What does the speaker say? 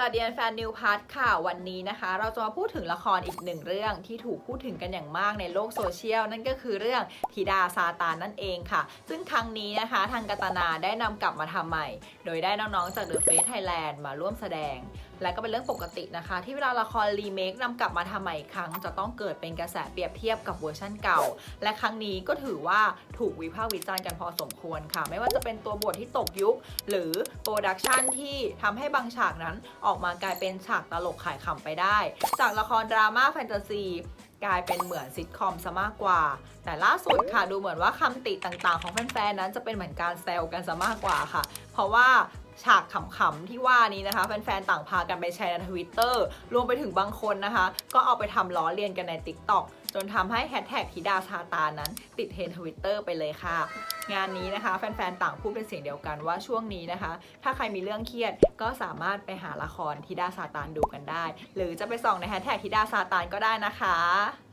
สวัสดีแฟนนิวพาร์ทค่ะ วันนี้นะคะ เราจะมาพูดถึงละครอีกหนึ่งเรื่องที่ถูกพูดถึงกันอย่างมากในโลกโซเชียล นั่นก็คือเรื่องธิดาซาตานนั่นเองค่ะ ซึ่งครั้งนี้นะคะ ทางกาตนาได้นำกลับมาทำใหม่ โดยได้น้องๆจาก The Face Thailand มาร่วมแสดง และก็เป็นเรื่องปกตินะคะ ที่เวลาละครรีเมคนำกลับมาทำใหม่อีกครั้ง จะต้องเกิดเป็นกระแสเปรียบเทียบกับเวอร์ชั่นเก่า และครั้งนี้ก็ถือว่าถูกวิพากษ์วิจารณ์กันพอสมควรค่ะ ไม่ว่าจะเป็นตัวบทที่ตกยุค หรือโปรดักชันที่ทำให้บางฉากนั้นอออกมากลายเป็นฉากตลกขายขำไปได้ จากละครดราม่าแฟนตาซีกลายเป็นเหมือนซิทคอมซะมากกว่า แต่ล่าสุดค่ะดูเหมือนว่าคำติต่างๆ ของแฟนๆนั้นจะเป็นเหมือนการแซวกันซะมากกว่าค่ะ เพราะว่า ฉากขำๆที่ว่านี้นะคะ แฟนๆ ต่างพากันไปแชร์ในทวิตเตอร์รวมไปถึงบางคนนะคะ ก็เอาไปทำล้อเลียนกันใน t ิ k t o k จนทำให้แฮชแท็กธิดาซาตานนั้น ติดเทรนทวิตเตอร์ไปเลยค่ะ งานนี้นะคะ แฟนๆ ต่างพูดเป็นเสียงเดียวกันว่าช่วงนี้นะคะ ถ้าใครมีเรื่องเครียดก็สามารถไปหาละครธิดาซาตานดูกันได้ หรือจะไปส่องในแฮชแท็กธิดาซาตานก็ได้นะคะ